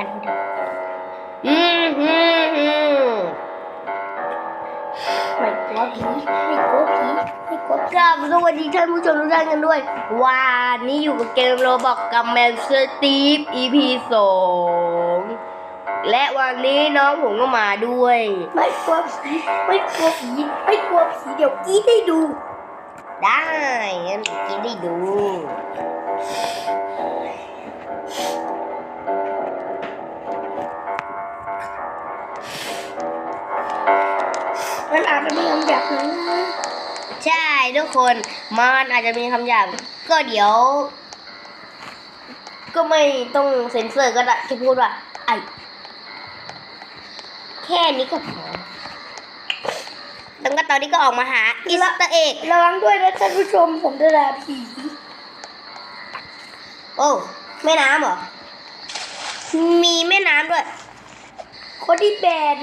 กันพอดีอืมอืมอืมไม่กลัวผีไม่กลัวผีไม่กลัวกราบสวัสดีท่านผู้ชมทุกท่านกันด้วย วันนี้อยู่กับเกมโรบอกกับแมนสตีฟ EP สองและวันนี้น้องผมก็มาด้วย ไม่กลัวผีไม่กลัวผีไม่กลัวผีเดี๋ยวกรีดให้ดู ได้งั้นกินได้ดู ทุกคนมันอาจจะมีคำหยาบก็เดี๋ยว ก็ไม่ต้องเซ็นเซอร์ก็ได้ที่พูดว่า ไอแค่นี้ก็พอตั้งแต่ตอนนี้ก็ออกมาหาอิสต์เอกระวังด้วยนะท่านผู้ชมผมจะด่าผีโอ้แม่น้ำเหรอ มีแม่น้ำด้วย คนที่แบน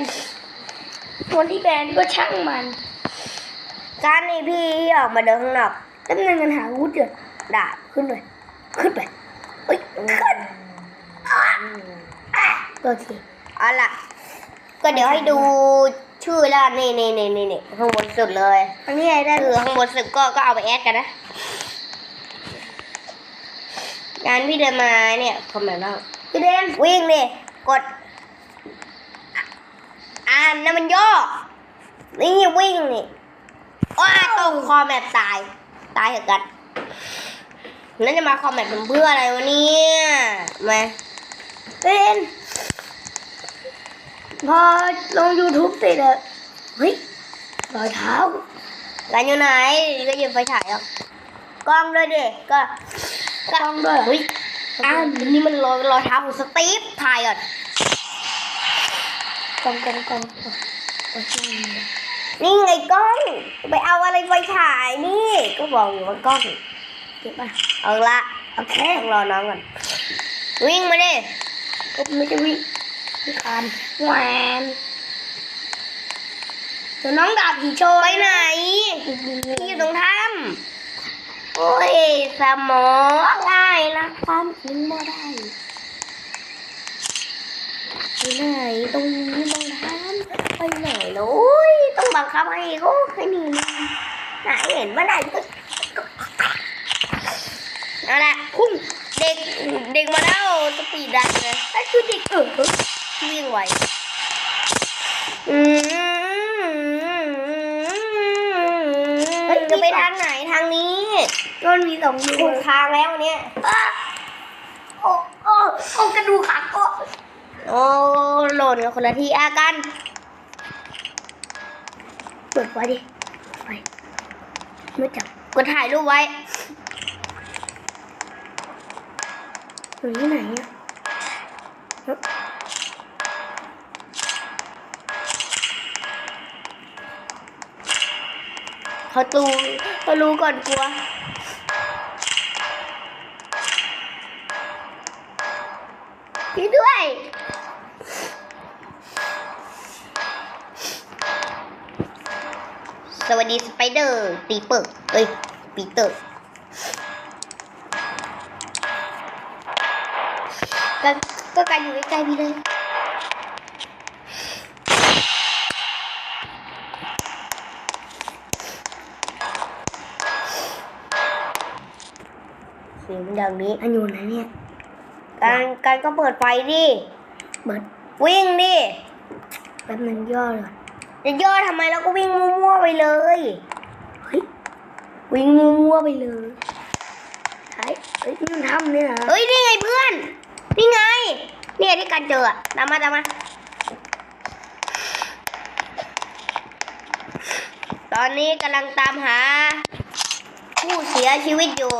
คนที่แบนก็ช่างมัน การนี่พี่ออกมาเดินข้างนอกแล้วเงินกันหาวุฒิเดือดด่าขึ้นเลย ขึ้นไปเอ้ยขึ้นโอเคเอาล่ะ ก็เดี๋ยวให้ดูชื่อแล้วนี่นี่นี่นี่นี่ข้างบนสุดเลยอันนี้ไงได้คือข้างบนสุดก็ก็เอาไปแอดกันนะงานพี่เดินมาเนี่ยคอมเมนต์แล้วพี่เดนวิ่งดิกด อ่านนะมันย่อนี่วิ่งนี่ ว้าตกคอแมปตาย ตายเหอะกันแล้วจะมาคอมแมปเป็นเพื่ออะไรวะเนี่ยมาพี่เดนพอลง YouTube เสร็จอเฮ้ยรอยเท้ากันอยู่ไหนก็ยิบไฟฉายออกกล้องด้วยดิก็กล้องด้วยเฮ้ยอ้าวนี่มันรอยรอยเท้าของสตีฟถ่ายก่อนกล้องกล้องกล้องโอเค นี่ไงกล้อง ไปเอาอะไรไฟฉายนี่ ก็บอกอยู่ว่ากล้องเก็บมาเอาละโอเคต้องรอน้องก่อนวิ่งมาดิก็ไม่จะวิ่งพี่คานแหวนเดี๋ยวน้องดาบผีโชว์ไปไหนพี่อยู่ตรงถ้ำโอ้ยสมองง่ายนะความจริงไม่ได้ไปไหนตรงนี้ตรงถ้ำ ไปไหนแล้วโอ้ยต้องบังคับให้โอ้ให้หนีไหนเห็นเมื่อไหร่ก็เอาละพุ่งเด็กเด็กมาแล้วสปีดดันเลยนั่นคือเด็กเออวิ่งไวอืมจะไปทางไหนทางนี้มันมีสองมืถูอกทางแล้ววันเนี้ยอะโอ้โอ้โอ้กระดูกหักโอ้โอ้หล่นกันคนละที่อากันเปิดไฟดิไฟไม่จับกดถ่ายรูปไว้อยู่ที่ไหนอะเอ้าเขาตูเขารู้ก่อนกลัวพี่ด้วย สวัสดีสไปเดอร์ตีเปิร์เอ้ยปีเตอร์ก็ก็การอยู่ใกล้ๆพี่เลยเสียงอย่างนี้อันอยู่ไหนเนี่ย การการก็เปิดไฟดิ เปิด วิ่งดิ แป๊บนึงย่อเลยก่อน จะย่อทำไมแล้วก็วิ่งมั่วๆไปเลยเฮ้ยวิ่งมั่วๆไปเลยใช่เฮ้ยมันทำเนี่ยเหรอเฮ้ยนี่ไงเพื่อนนี่ไงเนี่ยที่กันเจอตามมาตามมาตอนนี้กำลังตามหา ผู้เสียชีวิตอยู่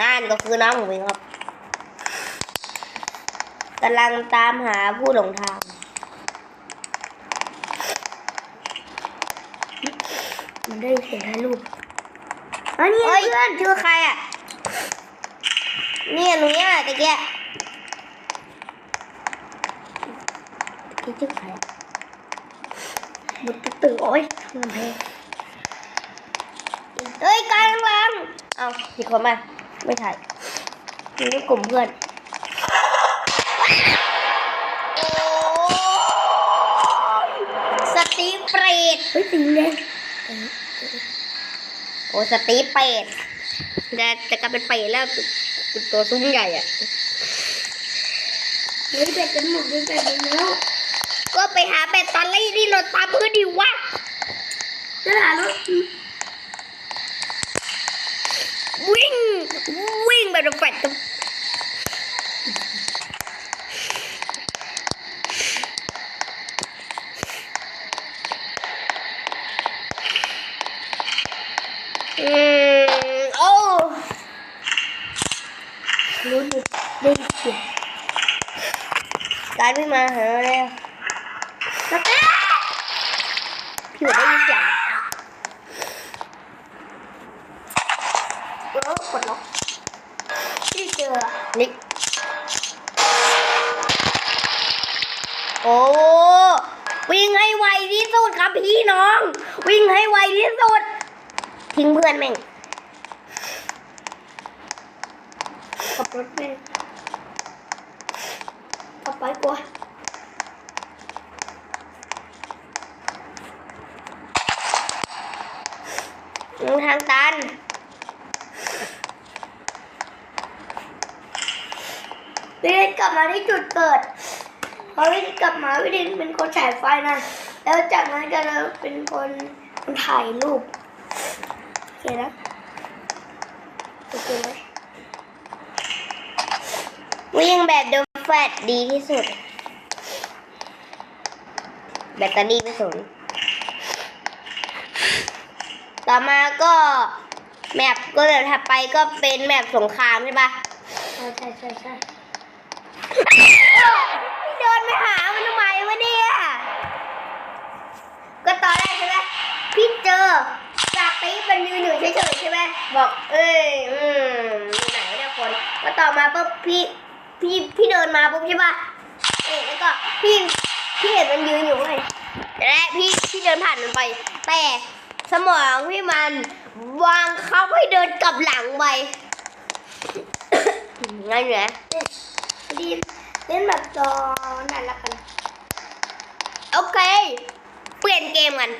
นั่นก็คือน้องผมเองครับกำลังตามหาผู้หลงทาง มันได้เห็นถ่ายรูปอันนี้เฮ้เพื่อนคือใครอะนี่หนูเนี่ยตะเกียตะเกียชื่อใครบุตื่นโอ้ยทำไมเฮ้ยกลางลังเอาอีกคนมา ไม่ถ่ายนี่กลุ่มเพื่อนสตีเปรตเฮ้ยจริงเลย โอ้สตีฟเป็ดจะจะกลายเป็นเป็ดแล้วเป็นตัวซุ้มใหญ่อะเฮ้ยแบตจะหมดเลยแบตหมดแล้ว ก็ไปหาแบตเตอรี่ที่รถตามพื้นดิวะแล้วหารถวิ่งวิ่งแบบแฟลตอืมโอ้ รู้ดิ ได้ยินเสียงการวิ่งมาหาแล้วสเต้พี่หัวได้ยินเสียงเออกดล็อกที่เจออะนิกโอ้วิ่งให้ไวที่สุดครับพี่น้อง วิ่งให้ไวที่สุด ทิ้งเพื่อนแม่งขับรถไปขับ ไปกลัวทางตันวิเดนกลับมาที่จุดเกิดพอวิเดนกลับมาวิเดนเป็นคนฉายไฟนะ แล้วจากนั้นก็จะเป็นคนคนถ่ายรูปโอเคนะโอเคไหม วิ่ง แบบเดอะแฟตดีที่สุด แบตเตอรี่ไม่สนต่อมาก็แมปก็เดี๋ยวถัดไปก็เป็นแมปสงครามใช่ปะใช่ใช่ใช่ใช่เดินไปหามันทำไมวะเนี่ยก็ตอนแรกใช่ไหมพี่เจอจากตีเป็นยืนอยู่เฉยๆใช่ไหมบอก เอ้ยอืมอยู่ไหนวะเนี่ยคนก็ต่อมาปุ๊บพี่ พี่พี่เดินมาปุ๊บใช่ปะเอ๊ะแล้วก็พี่พี่เห็นมันยืนอยู่เลยและพี่พี่เดินผ่านมันไป แต่สมองพี่มันวางเขาให้เดินกลับหลังไปงั้นเหรอดีเล่นแบบจอนั่นละกัน โอเค เปลี่ยนเกมกัน